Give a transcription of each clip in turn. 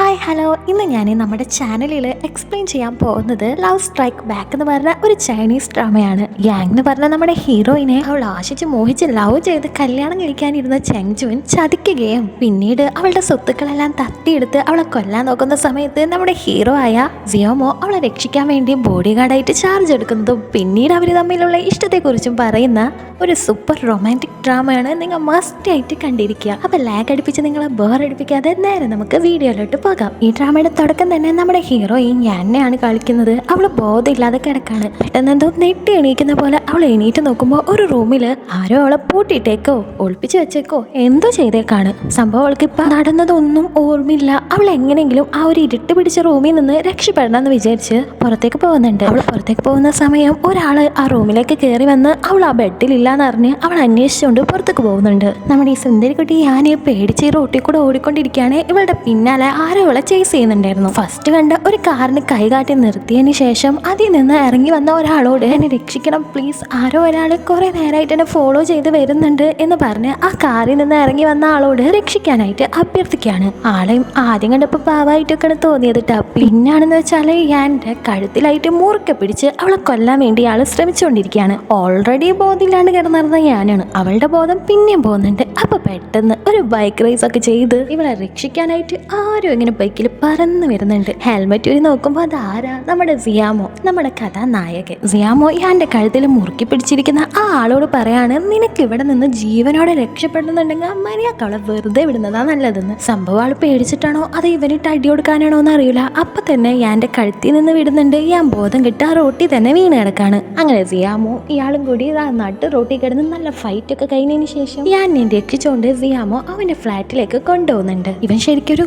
Hi hello ഇന്ന് ഞാൻ നമ്മുടെ ചാനലിൽ എക്സ്പ്ലെയിൻ ചെയ്യാൻ പോകുന്നത് ലവ് സ്ട്രൈക്ക് ബാക്ക് എന്ന് പറഞ്ഞ ഒരു ചൈനീസ് ഡ്രാമയാണ് യാങ് എന്ന് പറഞ്ഞ നമ്മുടെ ഹീറോയിനെ അവൾ ആശിച്ച് മോഹിച്ച് ലവ് ചെയ്ത് കല്യാണം കഴിക്കാനിരുന്ന ചെങ്ജുൻ ചതിക്കുകയും പിന്നീട് അവളുടെ സ്വത്തുക്കളെല്ലാം തട്ടിയെടുത്ത് അവളെ കൊല്ലാൻ നോക്കുന്ന സമയത്ത് നമ്മുടെ ഹീറോ ആയ സിയോമോ അവളെ രക്ഷിക്കാൻ വേണ്ടി ബോഡി ഗാർഡായിട്ട് ചാർജ് എടുക്കുന്നതും പിന്നീട് അവർ തമ്മിലുള്ള ഇഷ്ടത്തെക്കുറിച്ചും പറയുന്ന ഒരു സൂപ്പർ റൊമാന്റിക് ഡ്രാമയാണ് നിങ്ങൾ മസ്റ്റ് ആയിട്ട് കണ്ടിരിക്കുക. അപ്പോൾ ലാഗ് അടിപ്പിച്ച് നിങ്ങളെ ബോർ അടിപ്പിക്കാതെ നേരെ നമുക്ക് വീഡിയോയിലോട്ട് ഈ ഡ്രാമയുടെ തുടക്കം തന്നെ നമ്മുടെ ഹീറോയിൻ ഞാനെയാണ് കളിക്കുന്നത്. അവൾ ബോധമില്ലാതെ കിടക്കാണ്. പെട്ടെന്ന് എന്തോ നെട്ടി എണീക്കുന്ന പോലെ അവൾ എണീറ്റ് നോക്കുമ്പോൾ ഒരു റൂമിൽ ആരോ അവളെ പൂട്ടിയിട്ടേക്കോ ഒളിപ്പിച്ച് വെച്ചേക്കോ എന്തോ ചെയ്തേക്കാണ്. സംഭവം അവൾക്ക് ഇപ്പം നടന്നതൊന്നും ഓർമ്മയില്ല. അവൾ എങ്ങനെയെങ്കിലും ആ ഒരു ഇരുട്ട് പിടിച്ച റൂമിൽ നിന്ന് രക്ഷപ്പെടണം എന്ന് വിചാരിച്ച് പുറത്തേക്ക് പോകുന്നുണ്ട്. അവൾ പുറത്തേക്ക് പോകുന്ന സമയം ഒരാൾ ആ റൂമിലേക്ക് കയറി വന്ന് അവൾ ആ ബെഡിലില്ലാന്ന് അറിഞ്ഞ് അവൾ അന്വേഷിച്ചുകൊണ്ട് പുറത്തേക്ക് പോകുന്നുണ്ട്. നമ്മുടെ ഈ സുന്ദരിക്കുട്ടി ഞാൻ പേടിച്ച് റോട്ടിൽ കൂടെ ഓടിക്കൊണ്ടിരിക്കുകയാണ്. ഇവളുടെ പിന്നാലെ ആരോ ഇവളെ ചേസ് ചെയ്യുന്നുണ്ടായിരുന്നു. ഫസ്റ്റ് കണ്ട ഒരു കാറിന് കൈകാട്ടി നിർത്തിയതിന് ശേഷം അതിൽ നിന്ന് ഇറങ്ങി വന്ന ഒരാളോട് എന്നെ രക്ഷിക്കണം പ്ലീസ് ആരോ ഒരാൾ കുറെ നേരമായിട്ട് എന്നെ ഫോളോ ചെയ്ത് വരുന്നുണ്ട് എന്ന് പറഞ്ഞ് ആ കാറിൽ നിന്ന് ഇറങ്ങി വന്ന ആളോട് രക്ഷിക്കാനായിട്ട് അഭ്യർത്ഥിക്കുകയാണ്. ആളെയും ആദ്യം കണ്ടപ്പോൾ പാവായിട്ടൊക്കെയാണ് തോന്നിയത് കേട്ടോ പിന്നാണെന്ന് വെച്ചാൽ എന്റെ കഴുത്തിലായിട്ട് മുറുക്കെ പിടിച്ച് അവളെ കൊല്ലാൻ വേണ്ടി ആൾ ശ്രമിച്ചുകൊണ്ടിരിക്കുകയാണ്. ഓൾറെഡി ബോധമില്ലാണ്ട് കിടന്നിരുന്ന ഞാനാണ്. അവളുടെ ബോധം പിന്നെയും പോകുന്നുണ്ട്. അപ്പൊ പെട്ടെന്ന് ഒരു ബൈക്ക് റേസ് ഒക്കെ ചെയ്ത് ഇവളെ രക്ഷിക്കാനായിട്ട് ആരും ഇങ്ങനെ ബൈക്കിൽ പറന്ന് വരുന്നുണ്ട്. ഹെൽമെറ്റ് ഒരു നോക്കുമ്പോൾ അത് ആരാ നമ്മുടെ സിയാമോ. നമ്മുടെ കഥാനായകൻ. സിയാമോ എന്റെ കഴുത്തിൽ മുറുക്കി പിടിച്ചിരിക്കുന്ന ആ ആളോട് പറയാണ് നിനക്ക് ഇവിടെ നിന്ന് ജീവനോടെ രക്ഷപ്പെടുന്നുണ്ടെങ്കിൽ മര്യാദയ്ക്ക് അവളെ വെറുതെ വിടുന്നതാ നല്ലതെന്ന്. സംഭവം ആൾ പേടിച്ചിട്ടാണോ? അത് ഇവനിട്ട് അടി കൊടുക്കാനാണോ എന്ന് അറിയില്ല അപ്പൊ തന്നെ എന്റെ കഴുത്തിൽ നിന്ന് വിടുന്നുണ്ട്. ഞാൻ ബോധം കിട്ടി ആ തന്നെ വീണ് കിടക്കാണ്. അങ്ങനെ സിയാമോ ഇയാളും കൂടി ആ നട്ട് റോട്ടിൽ കിടന്ന് നല്ല ഫൈറ്റ് ഒക്കെ കഴിഞ്ഞതിന് ശേഷം ഞാൻ രക്ഷിച്ചോണ്ട് സിയാമോ അവന്റെ ഫ്ലാറ്റിലേക്ക് കൊണ്ടുപോകുന്നുണ്ട്. ഇവൻ ശരിക്കും ഒരു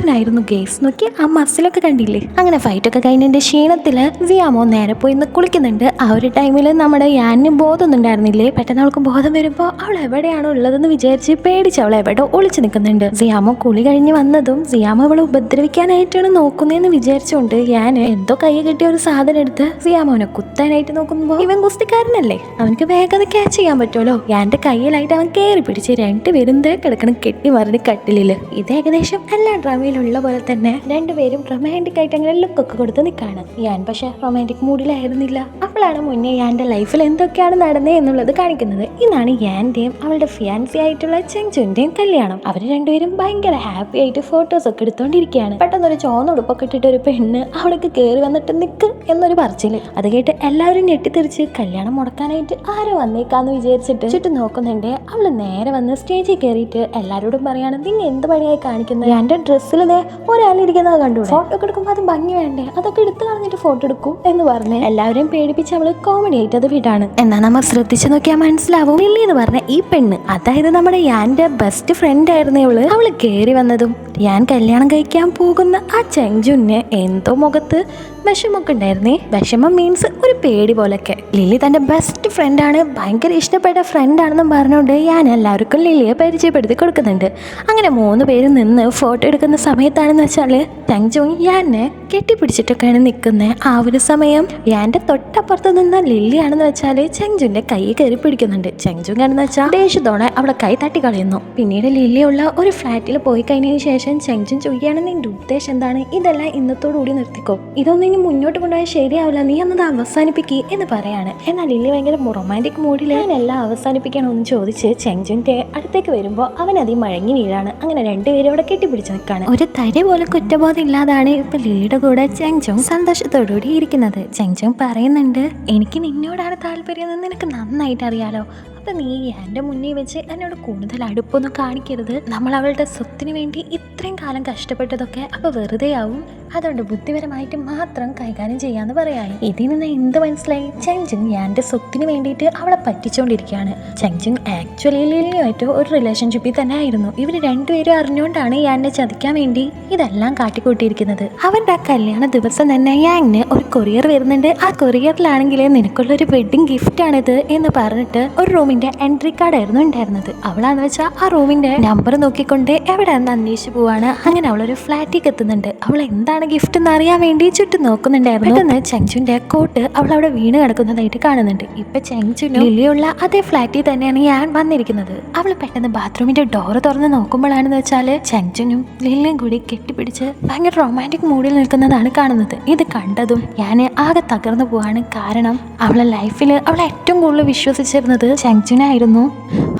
ഗുസ്തിക്കാരനായിരുന്നു ഗേസ്. നോക്കി ആ മസിലൊക്കെ കണ്ടില്ലേ? അങ്ങനെ ഫൈറ്റ് ഒക്കെ കഴിഞ്ഞതിന്റെ ക്ഷീണത്തിൽ സിയാമോ നേരെ പോയി ഇന്ന് കുളിക്കുന്നുണ്ട്. ആ ഒരു ടൈമിൽ നമ്മുടെ യാനിന് ബോധമൊന്നും ഉണ്ടായിരുന്നില്ലേ പെട്ടെന്ന് അവൾക്ക് ബോധം വരുമ്പോൾ അവൾ എവിടെയാണ് ഉള്ളതെന്ന് വിചാരിച്ച് പേടിച്ച് അവൾ എവിടെ ഒളിച്ചു നിൽക്കുന്നുണ്ട്. സിയാമോ കുളി കഴിഞ്ഞ് വന്നതും സിയാമോ അവളെ ഉപദ്രവിക്കാനായിട്ടാണ് നോക്കുന്നതെന്ന് വിചാരിച്ചുകൊണ്ട് ഞാൻ എന്തോ കൈ കെട്ടിയ ഒരു സാധനം എടുത്ത് സിയാമോനെ കുത്താനായിട്ട് നോക്കുമ്പോൾ ഇവൻ കുസ്തിക്കാരനല്ലേ അവനക്ക് വേഗത ക്യാച്ച് ചെയ്യാൻ പറ്റുമല്ലോ എന്റെ കയ്യിലായിട്ട് അവൻ കയറി പിടിച്ച് രണ്ടുപേരും കിടക്കണം കെട്ടി മറിഞ്ഞ് കട്ടിലിൽ. ഇത് ഏകദേശം എല്ലാ ഡ്രാമയിലുള്ള പോലെ തന്നെ രണ്ടുപേരും റൊമാന്റിക് ആയിട്ട് അങ്ങനെ ലുക്കൊക്കെ കൊടുത്ത് നിൽക്കുകയാണ് ഞാൻ പക്ഷേ റൊമാന്റിക് മൂഡിലായിരുന്നില്ല. അപ്പോഴാണ് മുന്നേ എന്റെ ലൈഫിൽ എന്തൊക്കെയാണ് നടന്നത് എന്നുള്ളത് കാണിക്കുന്നത്. ഇന്നാണ് യാന്റെയും അവളുടെ ഫിയാൻസി ആയിട്ടുള്ള ചെങ്ചുന്റെയും കല്യാണം. അവർ രണ്ടുപേരും ഭയങ്കര ഹാപ്പി ആയിട്ട് ഫോട്ടോസ് ഒക്കെ എടുത്തുകൊണ്ടിരിക്കുകയാണ് പെട്ടെന്നൊരു ചോന്ന ഉടുപ്പൊക്കെ ഇട്ടിട്ട് ഒരു പെണ്ണ് അവൾക്ക് കയറി വന്നിട്ട് നിൽക്ക് എന്നൊരു പറച്ചിൽ. അത് കേട്ട് എല്ലാവരും ഞെട്ടിത്തെറിച്ച് കല്യാണം മുടക്കാനായിട്ട് ആരോ വന്നേക്കാന്ന് വിചാരിച്ചിട്ട് ചുറ്റും നോക്കുന്നുണ്ട്. അവൾ നേരെ വന്ന് സ്റ്റേജിൽ കയറിയിട്ട് എല്ലാവരോടും പറയാണ് നിങ്ങൾ എന്ത് പണിയായി കാണിക്കുന്നത് എന്റെ ഡ്രസ്സിൽ ഒരാളിരിക്കുന്നത് കണ്ടു ഫോട്ടോ ഒക്കെ എടുക്കുമ്പോൾ അത് ഭംഗി വേണ്ടേ? അതൊക്കെ എടുത്തു കളഞ്ഞിട്ട് ഫോട്ടോ എടുക്കും എന്ന് പറഞ്ഞ്. എല്ലാവരെയും പേടിപ്പിച്ച് അവൾ കോമഡി ആയിട്ട് അത് വിടാണ്. എന്നാൽ നമ്മൾ ശ്രദ്ധിച്ചു നോക്കിയാൽ മനസ്സിലാവും. ലില്ലി എന്ന് പറഞ്ഞ ഈ പെണ്ണ് അതായത് നമ്മുടെ യാന്റെ ബെസ്റ്റ് ഫ്രണ്ട് ആയിരുന്നു അവൾ അവൾ കയറി വന്നതും ഞാൻ കല്യാണം കഴിക്കാൻ പോകുന്ന ആ ചെഞ്ചുന്നെ എന്തോ മുഖത്ത് വിഷമൊക്കെ ഉണ്ടായിരുന്നേ. വിഷമം മീൻസ് ഒരു പേടി പോലൊക്കെ. ലില്ലി തന്റെ ബെസ്റ്റ് ഫ്രണ്ടാണ് ഭയങ്കര ഇഷ്ടപ്പെട്ട ഫ്രണ്ടാണെന്നും പറഞ്ഞുകൊണ്ട് ഞാൻ എല്ലാവർക്കും ലില്ലിയെ പരിചയപ്പെടുത്തി കൊടുക്കുന്നുണ്ട്. അങ്ങനെ മൂന്ന് പേര് നിന്ന് ഫോട്ടോ എടുക്കുന്ന സമയത്താണെന്ന് വെച്ചാൽ ചെങ്ജുൻ യാനെ കെട്ടിപ്പിടിച്ചിട്ടൊക്കെയാണ് നിൽക്കുന്നത് ആ ഒരു സമയം യാന്റെ തൊട്ടപ്പുറത്ത് നിന്ന ലില്ലിയാണെന്ന് വെച്ചാൽ ചെങ്ജുന്റെ കൈ കയറി പിടിക്കുന്നുണ്ട്. ചെങ്ജുങ് ആണെന്ന് വെച്ചാൽ ദേഷ്യത്തോടെ അവളെ കൈ തട്ടി കളയുന്നു പിന്നീട് ലില്ലിയുള്ള ഒരു ഫ്ലാറ്റിൽ പോയി കഴിഞ്ഞതിന് ശേഷം ചെങ്ജുൻ ചോദിക്കുകയാണ് നിന്റെ ഉദ്ദേശം എന്താണ്? ഇതെല്ലാം ഇന്നത്തോടുകൂടി നിർത്തിക്കോ. ഇതൊന്നും ഇനി മുന്നോട്ട് കൊണ്ടുപോയാൽ ശരിയാവില്ല. നീ എന്നത് അവസാനിപ്പിക്കുക എന്ന് പറയാണ്. എന്നാൽ ലില്ലി ഭയങ്കര റൊമാന്റിക് മൂഡിൽ എല്ലാം അവസാനിപ്പിക്കണമെന്ന് ചോദിച്ച് ചെങ്ചുന്റെ അടുത്തേക്ക് വരുമ്പോൾ അവൻ അതിൽ മഴങ്ങി വീഴാണ്. അങ്ങനെ രണ്ടുപേരും അവിടെ കെട്ടിപ്പിടിച്ച് നിൽക്കുകയാണ് ഒരു തരി പോലെ കുറ്റബോധം ഇല്ലാതാണ് ഇപ്പൊ ലില്ലിയുടെ കൂടെ ചെങ്ജുങ് സന്തോഷത്തോടുകൂടി ഇരിക്കുന്നത്. ചെങ്ജുങ് പറയുന്നുണ്ട് എനിക്ക് നിന്നോടാണ് താല്പര്യം എന്ന് നിനക്ക് നന്നായിട്ട് അറിയാലോ. അപ്പൊ നീ എന്റെ മുന്നിൽ വെച്ച് എന്നോട് കൂടുതൽ അടുപ്പൊന്നും കാണിക്കരുത്. നമ്മൾ അവളുടെ സ്വത്തിന് വേണ്ടി ഇത്രയും കാലം കഷ്ടപ്പെട്ടതൊക്കെ അപ്പൊ വെറുതെ ആവും. അതുകൊണ്ട് ബുദ്ധിപരമായിട്ട് മാത്രം കൈകാര്യം ചെയ്യാന്ന് പറയാം ഇതിൽ നിന്ന് എന്ത് മനസ്സിലായി? ചെങ്ജിങ് എന്റെ സ്വത്തിന് വേണ്ടിയിട്ട് അവളെ പറ്റിച്ചുകൊണ്ടിരിക്കുകയാണ് ചെങ്ജിങ് ആക്ച്വലി ലില്ലിയുമായിട്ട് ഒരു റിലേഷൻഷിപ്പിൽ തന്നെ ആയിരുന്നു. ഇവർ രണ്ടുപേരും അറിഞ്ഞുകൊണ്ടാണ് യാനെ ചതിക്കാൻ വേണ്ടി ഇതെല്ലാം കാട്ടിക്കൂട്ടിയിരിക്കുന്നത്. അവരുടെ ആ കല്യാണ ദിവസം തന്നെ യാങ്ങിന് ഒരു കൊറിയർ വരുന്നുണ്ട്. ആ കൊറിയറിലാണെങ്കിൽ നിനക്കുള്ള ഒരു വെഡിങ് ഗിഫ്റ്റ് ആണിത് എന്ന് പറഞ്ഞിട്ട് ഒരു റൂമിന്റെ എൻട്രി കാർഡ് ആയിരുന്നു ഉണ്ടായിരുന്നത്. അവളാന്ന് വെച്ചാൽ ആ റൂമിന്റെ നമ്പർ നോക്കിക്കൊണ്ട് എവിടെയാണെന്ന് അന്വേഷിച്ച് പോവാണ്. അങ്ങനെ അവൾ ഒരു ഫ്ലാറ്റിലേക്ക് എത്തുന്നുണ്ട്. അവൾ എന്താണ് ഗിഫ്റ്റ് എന്ന് അറിയാൻ വേണ്ടി ചുറ്റും നോക്കുന്നുണ്ടായിരുന്നു. പെട്ടെന്ന് ചെങ്ചുന്റെ കോട്ട് അവൾ അവിടെ വീണ് കിടക്കുന്നതായിട്ട് കാണുന്നുണ്ട്. ഇപ്പൊ ചെങ്ചുനും ലില്ലിയുള്ള അതേ ഫ്ലാറ്റിൽ തന്നെയാണ് ഞാൻ വന്നിരിക്കുന്നത്. അവൾ പെട്ടെന്ന് ബാത്റൂമിന്റെ ഡോറ് തുറന്ന് നോക്കുമ്പോഴാണെന്ന് വെച്ചാൽ ചെങ്ചുനും ലില്ലിയും കൂടി കെട്ടിപ്പിടിച്ച് ഭയങ്കര റൊമാന്റിക് മൂഡിൽ നിൽക്കുന്നതാണ് കാണുന്നത്. ഇത് കണ്ടതും ഞാൻ ആകെ തകർന്നു പോവാണ്. കാരണം അവളെ ലൈഫിൽ അവളെ ഏറ്റവും കൂടുതൽ വിശ്വസിച്ചിരുന്നത് ചെങ്ചുനായിരുന്നു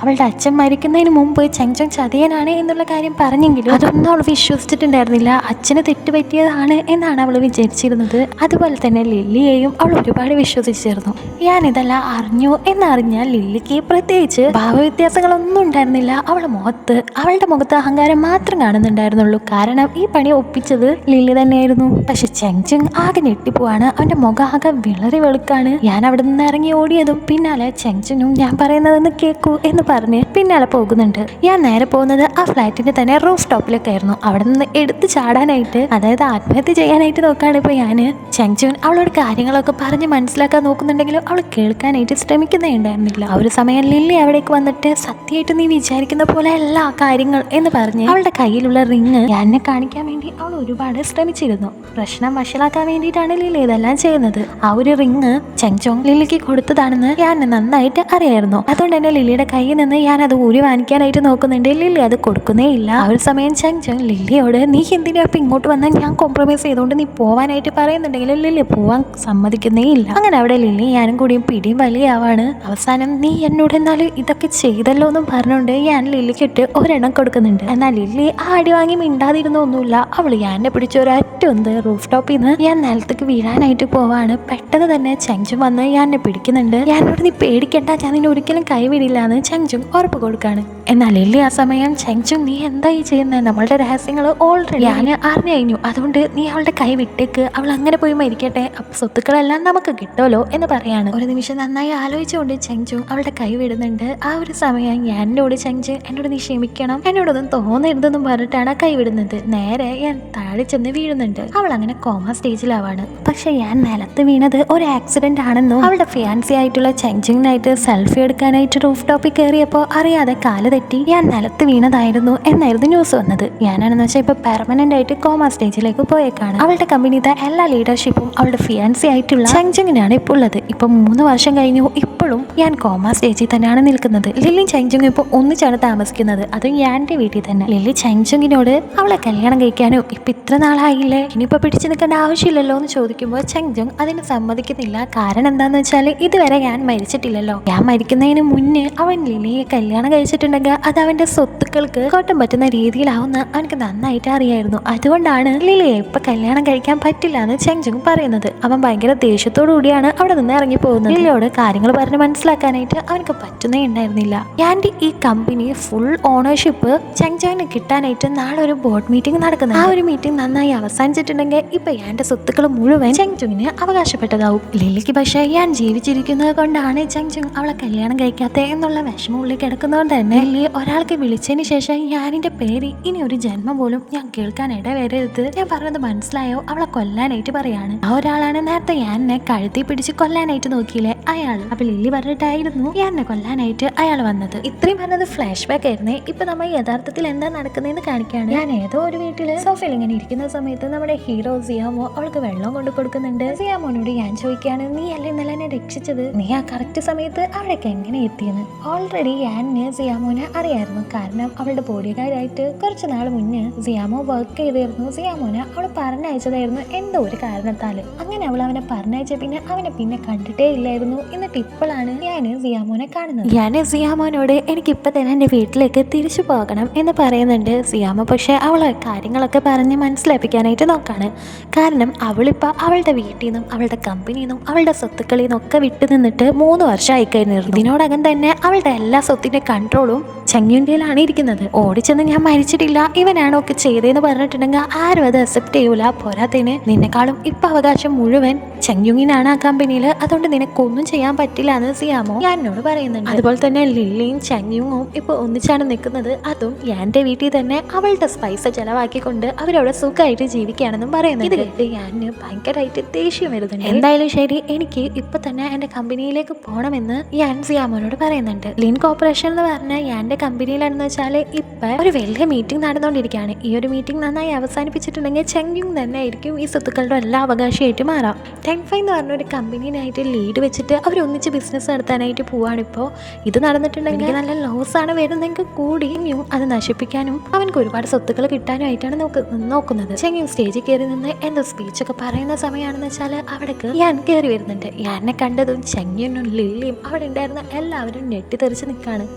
അവളുടെ അച്ഛൻ മരിക്കുന്നതിന് മുമ്പ് ചെങ്ചുൻ ചതിയനാണ് എന്നുള്ള കാര്യം പറഞ്ഞെങ്കിലും അതൊന്നും അവൾ വിശ്വസിച്ചിട്ടുണ്ടായിരുന്നില്ല. അച്ഛന് തെറ്റുപറ്റിയതാണ് എന്നാണ് അവൾ വിചാരിച്ചിരുന്നത്. അതുപോലെ തന്നെ ലില്ലിയെയും അവൾ ഒരുപാട് വിശ്വസിച്ചിരുന്നു. ഞാൻ ഇതല്ല അറിഞ്ഞു എന്നറിഞ്ഞാൽ ലില്ലിക്ക് പ്രത്യേകിച്ച് ഭാവവ്യത്യാസങ്ങളൊന്നും ഉണ്ടായിരുന്നില്ല. അവളുടെ മുഖത്ത് അവളുടെ മുഖത്ത് അഹങ്കാരം മാത്രം കാണുന്നുണ്ടായിരുന്നുള്ളൂ. കാരണം ഈ പണി ഒപ്പിച്ചത് ലില്ലി തന്നെയായിരുന്നു. പക്ഷെ ചെങ്ചുങ് ആകെ ഞെട്ടിപ്പോവാണ്. അവന്റെ മുഖം ആകെ വിളറി വെളുക്കാണ്. ഞാൻ അവിടെ നിന്ന് ഇറങ്ങി ഓടിയതും പിന്നാലെ ചെങ്ചുനും ഞാൻ പറയുന്നതെന്ന് കേൾക്കൂ എന്ന് പറഞ്ഞ് പിന്നാലെ പോകുന്നുണ്ട്. ഞാൻ നേരെ പോകുന്നത് ആ ഫ്ലാറ്റിന്റെ തന്നെ റൂഫ് ടോപ്പിലേക്കായിരുന്നു അവിടെ നിന്ന് എടുത്ത് ചാടാനായിട്ട് അതായത് ആത്മഹത്യ ചെയ്യാനായിട്ട് നോക്കുകയാണ് ഇപ്പൊ ഞാൻ. ചെങ്ചുൻ അവളോട് കാര്യങ്ങളൊക്കെ പറഞ്ഞ് മനസ്സിലാക്കാൻ നോക്കുന്നുണ്ടെങ്കിലും അവൾ കേൾക്കാനായിട്ട് ശ്രമിക്കുന്നേ ഉണ്ടായിരുന്നില്ല ആ ഒരു സമയം ലില്ലി അവിടേക്ക് വന്നിട്ട് സത്യമായിട്ട് നീ വിചാരിക്കുന്ന പോലെ എല്ലാ കാര്യങ്ങൾ എന്ന് പറഞ്ഞ് അവളുടെ കയ്യിലുള്ള റിങ് ഞാനെ കാണിക്കാൻ വേണ്ടി അവൾ ഒരുപാട് ശ്രമിച്ചിരുന്നു. പ്രശ്നം വഷളാക്കാൻ വേണ്ടിയിട്ടാണ് ലില്ലി ഇതെല്ലാം ചെയ്യുന്നത്. ആ ഒരു റിങ് ചെങ്ചോങ് ലില്ലിക്ക് കൊടുത്തതാണെന്ന് ഞാൻ നന്നായിട്ട് അറിയായിരുന്നു. അതുകൊണ്ട് തന്നെ ലില്ലിയുടെ കയ്യിൽ നിന്ന് ഞാൻ അത് ഊരി വാങ്ങിക്കാനായിട്ട് നോക്കുന്നുണ്ട്. ലില്ലി അത് കൊടുക്കുന്നേ ഇല്ല. ആ ഒരു സമയം ചങ് ചങ് ലില്ലിയോട് നീ എന്തിനാ അപ്പം ഇങ്ങോട്ട് വന്നാൽ ഞാൻ കോംപ്രമൈസ് ചെയ്തുകൊണ്ട് നീ പോവാനായിട്ട് പറയുന്നുണ്ടെങ്കിലും ലില്ലി പോവാൻ സമ്മതിക്കുന്നേ ഇല്ല. അങ്ങനെ അവിടെ ലില്ലി ഞാനും കൂടിയും പിടിയും വലിയാവാണ്. അവസാനം നീ എന്നോട് എന്നാലും ഇതൊക്കെ ചെയ്തല്ലോ എന്നും പറഞ്ഞുകൊണ്ട് ഞാൻ ലില്ലിക്കിട്ട് ഒരെണ്ണം കൊടുക്കുന്നുണ്ട്. എന്നാൽ ലില്ലി ആ അടി വാങ്ങി മിണ്ടാതിരുന്നൊന്നുമില്ല. അവൾ ഞാനെ പിടിച്ച ഒരൊറ്റ ഒന്ന് റൂഫ് ടോപ്പിൽ നിന്ന് ഞാൻ നിലത്തേക്ക് വീഴാനായിട്ട് പോവാണ്. പെട്ടെന്ന് തന്നെ ചങ്ചും വന്ന് ഞാൻ എന്നെ പിടിക്കുന്നുണ്ട്. ഞാനോട് നീ പേടിക്കണ്ട. ഞാൻ നിന്നെ ഒരിക്കലും കൈവിടില്ല എന്ന് ചെങ്ചും ഉറപ്പ് കൊടുക്കാണ്. എന്നാൽ ലില്ലി ആ സമയം? ചെങ്ചും നീ എന്താ ഈ ചെയ്യുന്നത് നമ്മളുടെ രഹസ്യങ്ങൾ ഓൾറെഡി ഞാൻ അറിഞ്ഞു. കഴിഞ്ഞു അതുകൊണ്ട് നീ അവളുടെ കൈ വിട്ടേക്ക്. അവൾ അങ്ങനെ പോയി മരിക്കട്ടെ. അപ്പൊ സ്വത്തുക്കളെല്ലാം നമുക്ക് കിട്ടുമല്ലോ എന്ന് പറയാണ്. ഒരു നിമിഷം നന്നായി ആലോചിച്ചുകൊണ്ട് ചെങ്ചു അവളുടെ കൈ വിടുന്നുണ്ട്. ആ ഒരു സമയം ഞാൻ എന്നോട് ചെങ്ച് എന്നോട് നീ ക്ഷമിക്കണം. എന്നോടൊന്നും തോന്നരുതെന്നും പറഞ്ഞിട്ടാണ് കൈ വിടുന്നത്. നേരെ ഞാൻ താഴെ ചെന്ന് വീഴുന്നുണ്ട്. അവൾ അങ്ങനെ കോമ സ്റ്റേജിലാവാണ്. പക്ഷെ ഞാൻ നിലത്ത് വീണത് ഒരു ആക്സിഡന്റ് ആണെന്നും അവളുടെ ഫിയാൻസി ആയിട്ടുള്ള ചെങ്ചിങ്ങിനായിട്ട് സെൽഫി എടുക്കാനായിട്ട് റൂഫ് ടോപ്പിൽ കയറിയപ്പോൾ അറിയാതെ കാൽ തെറ്റി ഞാൻ നിലത്ത് വീണതായിരുന്നു എന്നായിരുന്നു ന്യൂസ് വന്നത്. ഞാനാണെന്ന് വെച്ചാൽ ഇപ്പോൾ പെർമനന്റ് ആയിട്ട് കോമ സ്റ്റേജിലേക്ക് പോയേക്കാണ്. അവളുടെ കമ്പനിയുടെ എല്ലാ ലീഡർഷിപ്പും അവളുടെ ഫിയാൻസി ആയിട്ടുള്ള ചെങ്ചിങ്ങിനാണ് ഇപ്പോൾ ഉള്ളത്. ഇപ്പൊ മൂന്ന് വർഷം കഴിഞ്ഞു ഇപ്പോഴും ഞാൻ കോമ സ്റ്റേജിൽ തന്നെയാണ് നിൽക്കുന്നത്. ലില്ലി ചെങ്ചുങ് ഇപ്പോൾ ഒന്നിച്ചാണ് താമസിക്കുന്നത്. അതും ഞാന്റെ വീട്ടിൽ തന്നെ. ലില്ലി ചെങ്ചുങ്ങിനോട് അവളെ കല്യാണം കഴിക്കാനോ ഇപ്പൊ ഇത്ര നാളായില്ലേ? ഇനിയിപ്പോ പിടിച്ചു നിൽക്കേണ്ട ആവശ്യമില്ലല്ലോ എന്ന് ചോദിക്കുമ്പോൾ ചെങ്ചുങ് അതിന് സമ്മതിക്കുന്നില്ല. കാരണം എന്താന്ന് വെച്ചാൽ ഇതുവരെ ഞാൻ മരിച്ചിട്ടില്ലല്ലോ. ഞാൻ മരിക്കുന്നതിന് മുന്നേ അവൻ ലില്ലിയെ കല്യാണം കഴിച്ചിട്ടുണ്ടെങ്കിൽ അത് അവന്റെ സ്വത്തുക്കൾക്ക് കോട്ടം പറ്റുന്ന രീതിയിലാവുന്ന അവനക്ക് നന്നായിട്ട് അറിയായിരുന്നു. അതുകൊണ്ടാണ് ലിലിയെ ഇപ്പൊ കല്യാണം കഴിക്കാൻ പറ്റില്ല എന്ന് ചെങ്ചുങ് പറയുന്നത്. അവൻ ഭയങ്കര ദേഷ്യത്തോടു കൂടിയാണ് അവിടെ നിന്ന് ഇറങ്ങി പോകുന്നത്. ലിലിയോട് കാര്യങ്ങൾ പറഞ്ഞ് മനസ്സിലാക്കാനായിട്ട് അവനക്ക് പറ്റുന്നേ ഉണ്ടായിരുന്നില്ല. ഞാന്റെ ഈ കമ്പനി ഫുൾ ഓണർഷിപ്പ് ചെങ്ചുവിന് കിട്ടാനായിട്ട് നാളെ ഒരു ബോർഡ് മീറ്റിംഗ് നടക്കുന്നത് ആ ഒരു മീറ്റിംഗ് നന്നായി അവസാനിച്ചിട്ടുണ്ടെങ്കിൽ ഇപ്പൊ എന്റെ സ്വത്തുക്കൾ മുഴുവൻ ചെങ്ചുങ്ങിന് അവകാശപ്പെട്ടതാവും. ലിലിക്ക് പക്ഷേ ഞാൻ ജീവിച്ചിരിക്കുന്നത് കൊണ്ടാണ് ചെങ്ചുങ് അവളെ കല്യാണം കഴിക്കാത്ത എന്നുള്ള വിഷമം ഉള്ളിൽ കിടക്കുന്നതുകൊണ്ട് തന്നെ അല്ലേ ഒരാൾക്ക് വിളിച്ചതിന് ശേഷം ഞാനിന്റെ പേര് ഇനി ഒരു ജന്മം പോലും ഞാൻ കേൾക്കാൻ ഇടവരരുത്. ഞാൻ പറഞ്ഞത് മനസ്സിലായോ? അവളെ കൊല്ലാനായിട്ട് പറയാണ്. ആ ഒരാളാണ് നേരത്തെ ഞാൻ എന്നെ കഴുത്തി പിടിച്ച് കൊല്ലാനായിട്ട് നോക്കിയില്ലേ? അയാൾ. അപ്പൊ ലില്ലി പറഞ്ഞിട്ടായിരുന്നു ഞാൻ എന്നെ കൊല്ലാനായിട്ട് അയാൾ വന്നത്. ഇത്രയും പറഞ്ഞത് ഫ്ലാഷ് ബാക്ക് ആയിരുന്നേ. ഇപ്പൊ നമ്മൾ യഥാർത്ഥത്തിൽ എന്താ നടക്കുന്നതെന്ന് കാണിക്കാണ്. ഞാൻ ഏതോ ഒരു വീട്ടിൽ സോഫയിൽ ഇങ്ങനെ ഇരിക്കുന്ന സമയത്ത് നമ്മുടെ ഹീറോ സിയാമോ അവൾക്ക് വെള്ളം കൊണ്ട് കൊടുക്കുന്നുണ്ട്. സിയാമോനോട് ഞാൻ ചോദിക്കുകയാണ് നീ അല്ലേ ഇന്നലെ എന്നെ രക്ഷിച്ചത്? നീ ആ കറക്റ്റ് സമയത്ത് അവിടേക്ക് എങ്ങനെ എത്തിയെന്ന്? ഓൾറെഡി ഞാൻ സിയാമോനെ അറിയായിരുന്നു. കാരണം അവളുടെ ബോഡി ഗാർഡായിട്ട് കുറച്ച് നാൾ മുന്നേ സിയാമോ വർക്ക് ചെയ്തിരുന്നു. സിയാമോനെ അവൾ പറഞ്ഞയച്ചതായിരുന്നു എന്തോ ഒരു കാരണത്താൽ. അങ്ങനെ അവൾ അവനെ പറഞ്ഞയച്ച പിന്നെ അവനെ പിന്നെ കണ്ടിട്ടേ ഇല്ലായിരുന്നു. എന്നിട്ട് ഇപ്പോഴാണ് ഞാൻ സിയാമോനെ കാണുന്നത്. ഞാൻ സിയാമോനോട് എനിക്ക് ഇപ്പൊ തന്നെ എന്റെ വീട്ടിലേക്ക് തിരിച്ചു പോകണം എന്ന് പറയുന്നുണ്ട്. സിയാമോ പക്ഷെ അവളെ കാര്യങ്ങളൊക്കെ പറഞ്ഞ് മനസ്സിലാപ്പിക്കാനായിട്ട് നോക്കാണ്. കാരണം അവളിപ്പോ അവളുടെ വീട്ടിൽ നിന്നും അവളുടെ കമ്പനിയിൽ നിന്നും അവളുടെ സ്വത്തുക്കളിൽ നിന്നൊക്കെ വിട്ടു നിന്നിട്ട് മൂന്ന് വർഷമായി കഴിഞ്ഞിരുന്നു. ഇതിനോടകം തന്നെ അവളുടെ സ്വത്തിന്റെ കൺട്രോളും ചെങ്ങുണ്ടിയിലാണ് ഇരിക്കുന്നത്. ഓടിച്ചെന്ന് ഞാൻ മരിച്ചിട്ടില്ല. ഇവനാണ് ഒക്കെ ചെയ്തതെന്ന് പറഞ്ഞിട്ടുണ്ടെങ്കിൽ ആരും അത് അക്സെപ്റ്റ് ചെയ്യൂല. പോരാത്തതിന് നിന്നെക്കാളും ഇപ്പൊ അവകാശം മുഴുവൻ ചങ്യുങ്ങിനാണ് ആ കമ്പനിയിൽ അതുകൊണ്ട് നിനക്കൊന്നും ചെയ്യാൻ പറ്റില്ല എന്ന് സിയാമോ എന്നോട് പറയുന്നുണ്ട്. അതുപോലെ തന്നെ ലില്ലിയും ചെങ്യുങ്ങും ഇപ്പൊ ഒന്നിച്ചാണ് നിൽക്കുന്നത്. അതും ഞാന്റെ വീട്ടിൽ തന്നെ അവളുടെ സ്പൈസ ചെലവാക്കിക്കൊണ്ട് അവരവിടെ സുഖമായിട്ട് ജീവിക്കുകയാണെന്നും പറയുന്നത് ഇത് കേട്ട് ഞാൻ ഭയങ്കരമായിട്ട് ദേഷ്യം വരുന്നുണ്ട്. എന്തായാലും ശരി എനിക്ക് ഇപ്പൊ തന്നെ എന്റെ കമ്പനിയിലേക്ക് പോകണമെന്ന് ഞാൻ സിയാമോനോട് പറയുന്നുണ്ട്. ലിൻ കോർപ്പറേഷൻ എന്ന് പറഞ്ഞാൽ എന്റെ കമ്പനിയിലാണെന്ന് വെച്ചാൽ ഇപ്പം ഒരു വലിയ മീറ്റിംഗ് നടന്നുകൊണ്ടിരിക്കുകയാണ് ഈ ഒരു മീറ്റിംഗ് നന്നായി അവസാനിപ്പിച്ചിട്ടുണ്ടെങ്കിൽ ചെങ്കിങ് തന്നെ ആയിരിക്കും ഈ സ്വത്തുക്കളുടെ എല്ലാ അവകാശമായിട്ട് മാറാം. ടെൻഫൈ എന്ന് പറഞ്ഞ ഒരു കമ്പനിയിലായിട്ട് ലീഡ് വെച്ചിട്ട് അവർ ഒന്നിച്ച് ബിസിനസ് നടത്താനായിട്ട് പോവാണിപ്പോൾ ഇത് നടന്നിട്ടുണ്ടെങ്കിൽ നല്ല ലോസ് ആണ് വരുന്നെങ്കിൽ കൂടി ചെങ്യും അത് നശിപ്പിക്കാനും അവനക്ക് ഒരുപാട് സ്വത്തുക്കൾ കിട്ടാനുമായിട്ടാണ് നോക്ക് നോക്കുന്നത്. ചെങ്ങിങ് സ്റ്റേജിൽ കയറി നിന്ന് എന്തോ സ്പീച്ചൊക്കെ പറയുന്ന സമയമാണെന്ന് വെച്ചാൽ അവിടേക്ക് ഞാൻ കയറി വരുന്നുണ്ട്. ഞാനെ കണ്ടതും ചെങ്യനും ലില്ലിയും അവിടെ ഉണ്ടായിരുന്ന എല്ലാവരും ഞെട്ടിത്തെറിച്ച് നിൽക്കുകയാണ്